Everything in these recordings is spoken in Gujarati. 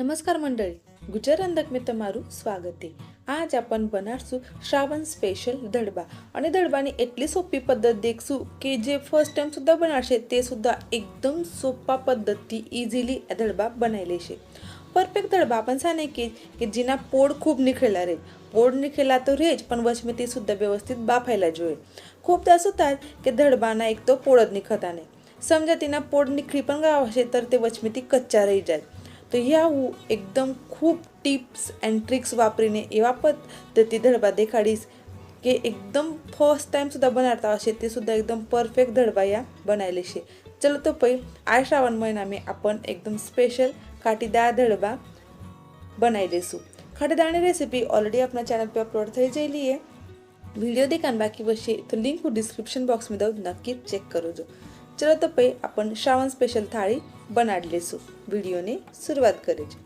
નમસ્કાર મંડળી. ગુજરાત અંધકમાં તમારું સ્વાગત છે. આજ આપણ બનાવશું શ્રાવણ સ્પેશિયલ દડબા. અને દડબાની એટલી સોપી પદ્ધતિ દેખશું કે જે ફર્સ્ટ ટાઈમ સુધા બનાવશે તે સુદ્ધા એકદમ સોપા પદ્ધતિ ઇઝીલી આ દડબા બનાવી લેશે. પરફેક્ટ દડબા પણ સાને કે કે જેના પોડ ખૂબ નીકળેલા રહે. પોડ નીકળેલા તો રહે જ, પણ વચમાં તે સુદ્ધા વ્યવસ્થિત બાફાયેલા જોઈએ ખૂબ દાસ હતા કે દડબાના એક તો પોડ જ નીકળતા નહીં. સમજા તેના પોડ નીકળી પણ ગયા હશે તો તે વચમેથી કચ્ચા રહી જાય. તો યા હું એકદમ ખૂબ ટિપ્સ એન્ડ ટ્રિક્સ વાપરીને એવા પદ ધરતી ધડબા દેખાડીશ કે એકદમ ફર્સ્ટ ટાઈમ સુધા બનાવતા હશે તે સુધા એકદમ પરફેક્ટ ધડબાયા બનાવેલી છે. ચલો તો પછી આ શ્રાવણ મહિનામાં આપણ એકદમ સ્પેશિયલ કાટીદાર ધડબા બનાવી લઈશું ખડદાની રેસીપી ઓલરેડી આપણા ચેનલ પર અપલોડ થઈ જઈ છે. વીડિયો દેખાણ બાકી વચ્ચે તો લિંક હું ડિસ્ક્રિપ્શન બોક્સમાં દઉં, નક્કી ચેક કરજો. ચલો તો પછી આપણ શ્રાવણ સ્પેશિયલ થાળી બનાવી લઈશું વિડીયોની શરૂઆત કરી છે.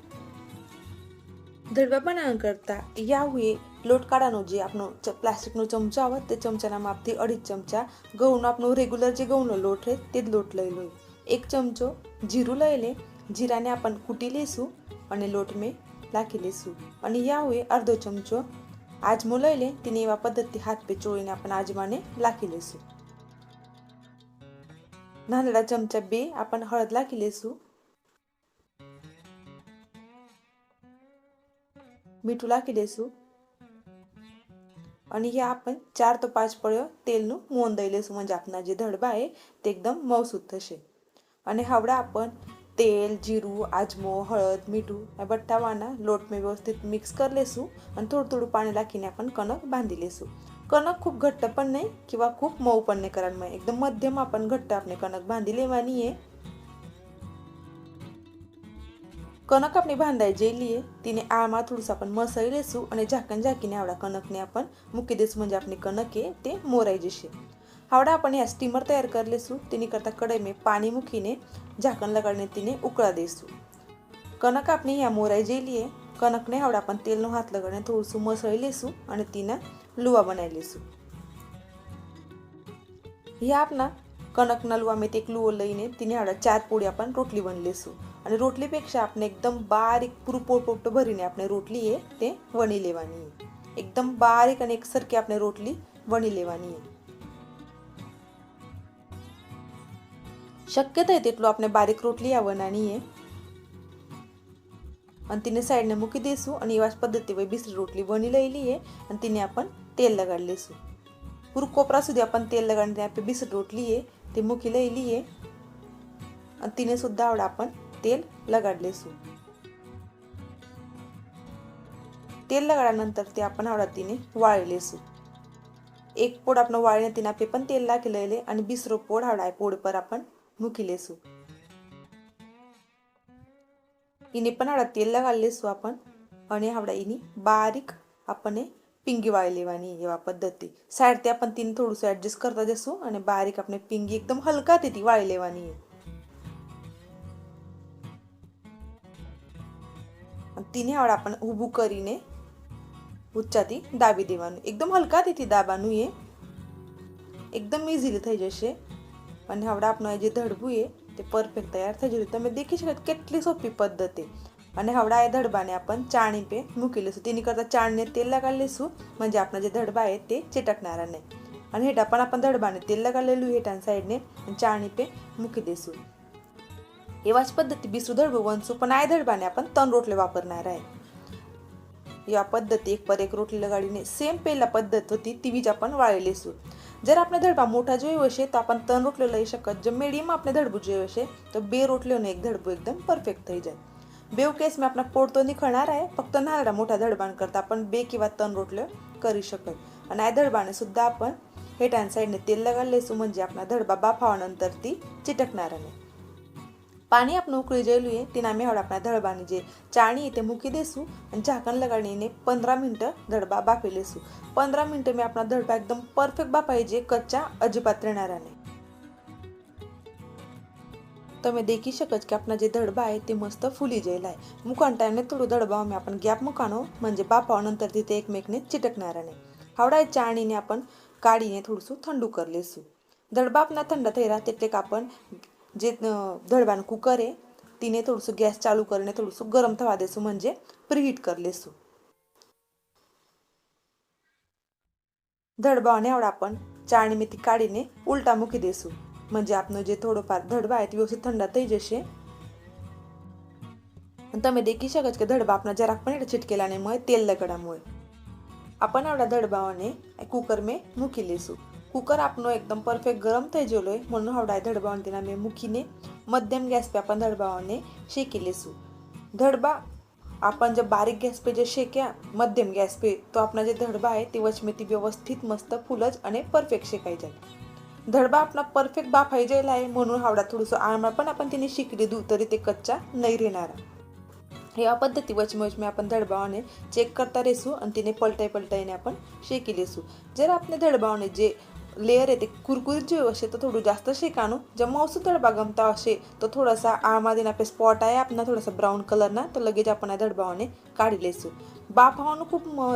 બનાવવા કરતાં યાહુએ લોટ કાઢાનો જે આપણો પ્લાસ્ટિકનો ચમચો આવે તે ચમચાના માપથી અઢી ચમચા ઘઉંનો આપણો રેગ્યુલર જે ઘઉંનો લોટ રહે તે જ લોટ લઈ લો. એક ચમચો જીરું લઈ લે, જીરાને આપણ કૂટી લઈશું અને લોટ મેં નાખી લઈશું અને યાહુએ અડધો ચમચો આજમો લઈ લે, તેને એવા પદ્ધતિ હાથ પે ચોળીને આપણે આજમાને નાખી લઈશું નાનડા ચમચા બે આપણે હળદ નાખી લઈશું મીઠું નાખી દઈશું અને યા आपण ચાર તો પાંચ પડ્યો તેલનું મોન દઈ લઈશું म्हणजे આપણા જે ધડબા आहे તે એકદમ મૌસૂદ થશે અને હવડા आपण તેલ જીરું આજમો હળદ મીઠું આ બટ્ટાવાના લોટ મેં વ્યવસ્થિત મિક્સ કરી લેશું અને થોડું થોડું પાણી નાખીને आपण કણક બાંધી લેશું કણક ખૂબ ઘટ્ટ પણ નહીં किंवा खूप मऊ पण नाही करायला एकदम मध्यम आपण घट्ट આપણે કણક બાંધી લેવાની आहे कणक आपली बांधायची जेली आहे तिने आळमा थोडीसं आपण मसाई लेसू आणि झाकण झाकीने आवडा कणकने आपण मुकी देसू म्हणजे आपली कणक आहे ते मोराय जशी हावडा आपण ह्या स्टीमर तयार कर लेसू तिने करता कढई में पाणी मुखीने झाकण लगाडने तिने उकळा देसू कणक आपली ह्या मोराय जेली आहे કનકને આવડે આપણને તેલનો હાથ લગાડીને થોડુંસું મસળી લેશું અને તેના લુવા બનાવી લેશું યા આપના કનકના લુવા મેં એક લુવો લઈને તેને આવડે ચાર પૂડી આપણને રોટલી બની લેશું आणि रोटलीपेक्षा आपण एकदम बारीक पुरपोळ पोट भरीने आपण रोटली आहे ते वणी लेवानी आहे. एकदम बारीक आणि एकसारखी आपण रोटली वणी लेवानी आहे. शक्यता आहे तिथलो आपण बारीक रोटली या वनानी आहे. आणि तिने साईडने मुकी देसू आणि याच पद्धतीवर बिसरी रोटली वणी लयली आहे आणि तिने आपण तेल लगाडलेसू पुरू कोपरा सुद्धा आपण तेल लगाडले आपली बिसरी रोटली आहे ते मुकी लिहिली आहे. आणि तिने सुद्धा आवड आपण तेल लगाड लेसू तेल लगाडानंतर ते आपण आवडातीने वाळे लेसू એક પોડ આપણો વાળીને તેના પે પણ તેલ નાખી લઈ લે અને બીસરો પોડ આવડાય પોડ પર આપણ મૂકી લેશું એને પણ આવડા તેલ લગાડી લેશું આપણ અને આવડા એની બારીક આપણને પીંગી વાળી લેવાની એવા પદ્ધતિ સાઈડથી આપણે તેને થોડુંસું એડજસ્ટ કરતા જશું અને બારીક આપણે પીંગી એકદમ હલકાથી વાળી લેવાની તેને આવડે આપણે ઊભું કરીને ઊંચાથી દાબી દેવાનું એકદમ હલકાથી દાબાનું એ એકદમ ઇઝીલી થઈ જશે અને હવે આપણું જે ધડબું એ તે પરફેક્ટ તૈયાર થઈ જશે તમે દેખી શકો કેટલી સોપી પદ્ધતિ અને હવે આ ધડબાને आपण ચાણી પે મૂકી લઈશું તેની કરતાં ચાણીને તેલ લગાડી લઈશું म्हणजे આપણા જે ધડબા आहे તે ચીટકનારા નહીં અને હેઠા પણ आपण ધડબાને તેલ લગાડેલું હેઠાની સાઈડને ચાણી પે મૂકી દઈશું एवाच पद्धती बिसुदळ भुवन पण आय बाने आपण तन रोटले वापरणार आहे. या पद्धती एक पर एक रोटलेल्या गाडीने सेम पहिला पद्धत होती ती वीज आपण वाळलेली सूर जर आपला धडबा मोठा जो वशे तर आपण तन रोटलेलं येऊ शकत. जे मेडियम आपले धडबू जे वशे तर बे रोटलेलं एक धडबू एकदम परफेक्ट थई जाईल बेव केस मी आपला पोडतो निखळणार आहे फक्त नारडा मोठा धडबांकरता आपण बे किंवा तन रोटले करू शकत. आणि धडबाने सुद्धा आपण हेटान साईडने तेल लगाल लेसू म्हणजे आपला धडबा बाफावानंतर ती चिटकणार नाही પાણી આપણું ઉકળી ગયેલું એ તેના મેં હવે આપણે દળવાની જે ચાણી તે મૂકી દઈશું અને ઢાંકણ લગાડીને પંદર મિનિટ દળબા બાફી લઈશું પંદર મિનિટે મેં આપણા દળબા એકદમ પરફેક્ટ બાફાઈ જે કચ્ચા અજીબાત રહેનારાને તમે દેખી શકો છો કે આપણા જે દડબા आहे ते मस्त फुली जायला आहे मुकान टाईमने थोडं दडबा आम्ही आपण गॅप मुकानो म्हणजे बापाव नंतर तिथे एकमेकने चिटकणार नाही हावडा ચાણીને आपण કાઢીને થોડુંસું ઠંડુ કરી લઈશું દડબા આપણા ઠંડા થઈ રહ્યા એટલે કે આપણ જે दळवान कुकर आहे तिने थोडंसं गॅस चालू करून थोडंसं गरम थवा देसू म्हणजे प्रीहीट कर लेसू ધડબાઓને આવડે आपण ચાણી મેથી કાઢીને ઉલટા મૂકી દેશું. મજે આપનો જે થોડો પાર એ તે વ્યવસ્થિત ઠંડા થઈ જશે. તમે દેખી શકો છો કે ધડબા આપણા જરાક પણ એટલે છીટકેલાને મળે તેલ લગડામાં હોય. આપણ આવડા ધડબાઓને કુકર મેં મૂકી લેશું. કુકર આપનો એકદમ પરફેક્ટ ગરમ થઈ ગયેલો હોય म्हणून આવડા ધડબાઓને તેના મેં મૂકીને મધ્યમ ગેસ पे आपण ધડબાઓને શેકી લઈશું ધડબા आपण जर बारीक गॅस पे जे शेक्या मध्यम गॅस पे तो आपला जे धडबा आहे ते वचमेती व्यवस्थित मस्त फुलच आणि परफेक्ट शेकाय जाईल धडबा आपला परफेक्ट बाफाई जायला आहे म्हणून हावडा थोडंसं आळमा पण आपण तिने शिकली दू तरी ते कच्चा नाही राहणार या पद्धती वचमे वचमे आपण धडबावाने चेक करता रेसू आणि तिने पलटाई पलटाईने आपण शेकी लेसू जर આપણે ધડબાઓને જે लेयर येते. ते कुरकुरीत जे असे तर थोडं जास्त शेकाणू जे मौसु तळ बागमता असे तर थोडासा आळमादिन आपले स्पॉट आहे आपण थोडासा ब्राऊन कलर ना तर लगेच आपण या धडबावाने काढी लेसू बाप हवानं खूप म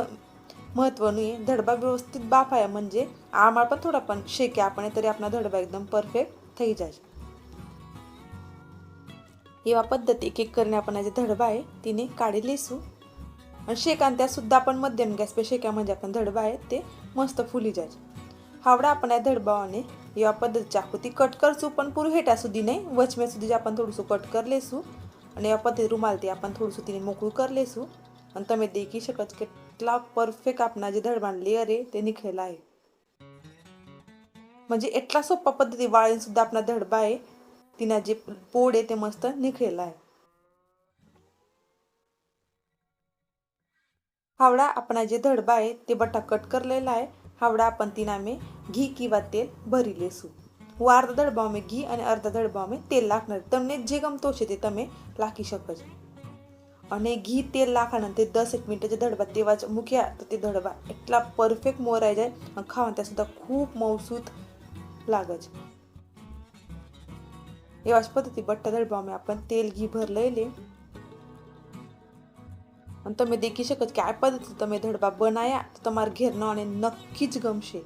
महत्त्व नाही आहे. धडबा व्यवस्थित बाप आहे म्हणजे आमाळ पण थोडा पण शेके आपण तरी आपला धडबा एकदम परफेक्ट थई जाय या पद्धती एक एक करणे आपण जे धडबा आहे तिने काढी लेसू आणि शेकांत्यासुद्धा आपण मध्यम गॅसपे शेक्या म्हणजे आपण धडबा आहे ते मस्त फुली जायचे હાવડા આપણે આ ધડબાઓને એવા પદ્ધતિ ચાકુથી કટ કરશું પણ પૂરું હેઠા સુધી નહીં વચમે સુધી જ આપણે થોડુંસું કટ કરી લેશું અને એવા પદ્ધતિ રૂમાલથી આપણે થોડુંસું તેને મોકળું કરી લેશું અને તમે દેખી શકો છો કે કેટલા પરફેક્ટ આપણા જે ધડબાના લેયર आहे ते निघलेला आहे म्हणजे એટલા सोपा पद्धती वाळीने सुद्धा आपला धडबा आहे तिना जे पोड आहे ते मस्त निघलेला आहे हावडा आपण जे धडबा आहे ते बट्टा कट करलेला आहे हावडा आपण तिना में ઘી કિંવા તેલ ભરી લેશું હું અર્ધ દડબામાં ઘી અને અર્ધ દડબામાં તેલ નાખનાર તમને જે ગમતો છે તે તમે નાખી શકો છો અને ઘી તેલ નાખવાના તે દસ એક મિનિટ જે ધડબા તેવા જ મૂક્યા તો તે ધડબા એટલા પરફેક્ટ મોરાઈ જાય અને ખાવા ત્યાં સુધા ખૂબ મૌસૂત લાગે છે એવા જ પદ્ધતિ બટ્ટા દડબામાં आपण તેલ ઘી ભર લઈ લે અને તમે દેખી શકો કે આ પદ્ધતિ તમે ધડબા બનાવ્યા તો તમારા ઘેરનાઓને નક્કી જ ગમશે.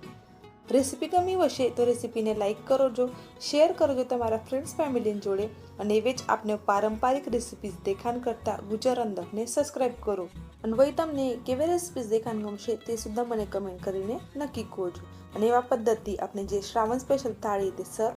રેસીપી ગમી હશે તો રેસીપીને લાઇક કરજો શેર કરજો તમારા ફ્રેન્ડ્સ ફેમિલીની જોડે, અને એવી જ આપને પારંપરિક રેસીપીઝ દેખાણ કરતા ગુજર અંધકને સબસ્ક્રાઇબ કરો. અને વહી તમને કેવી રેસીપીઝ દેખાણ ગમશે તે સુદ્ધા મને કમેન્ટ કરીને નક્કી કરજો. અને એવા પદ્ધતિ આપણે જે શ્રાવણ સ્પેશિયલ થાળી તે સર્વ